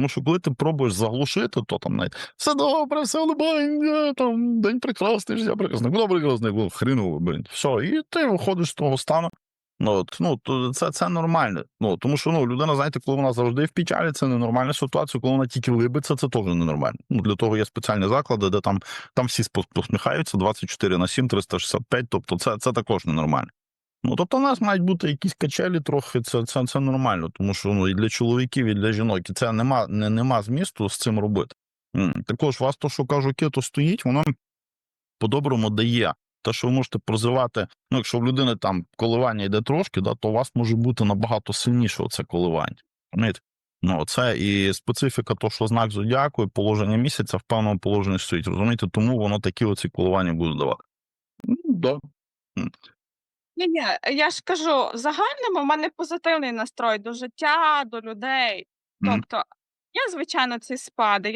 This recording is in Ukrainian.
Тому що коли ти пробуєш заглушити, то там навіть все добре, все улибання, там день прекрасний, життя прекрасне. Куди прекрасне, хріново, блін. Все, і ти виходиш з того стану. Ну, от, ну, то це, це нормально. Ну, тому що ну, людина, знаєте, коли вона завжди в печалі, це ненормальна ситуація. Коли вона тільки либиться, це теж ненормально. Ну, для того є спеціальні заклади, де там, там всі посміхаються 24 на 7, 365, тобто це, це також ненормально. Ну, тобто, у нас мають бути якісь качелі трохи, це, це, це нормально, тому що ну, і для чоловіків, і для жінок, і це нема, не, нема змісту з цим робити. Також вас то, що кажу, кето стоїть, воно по-доброму дає. Те, що ви можете прозивати, ну, якщо в людини там коливання йде трошки, да, то у вас може бути набагато сильніше це коливання. Розумієте? Ну, це і специфіка, то, що знак зодіаку, і положення місяця в певному положенні стоїть. Розумієте, тому воно такі оці коливання буде давати. Ну, да. Ні, ні, я ж кажу, в загальному в мене позитивний настрой до життя, до людей. Мгм. Тобто, є, звичайно, ці спади.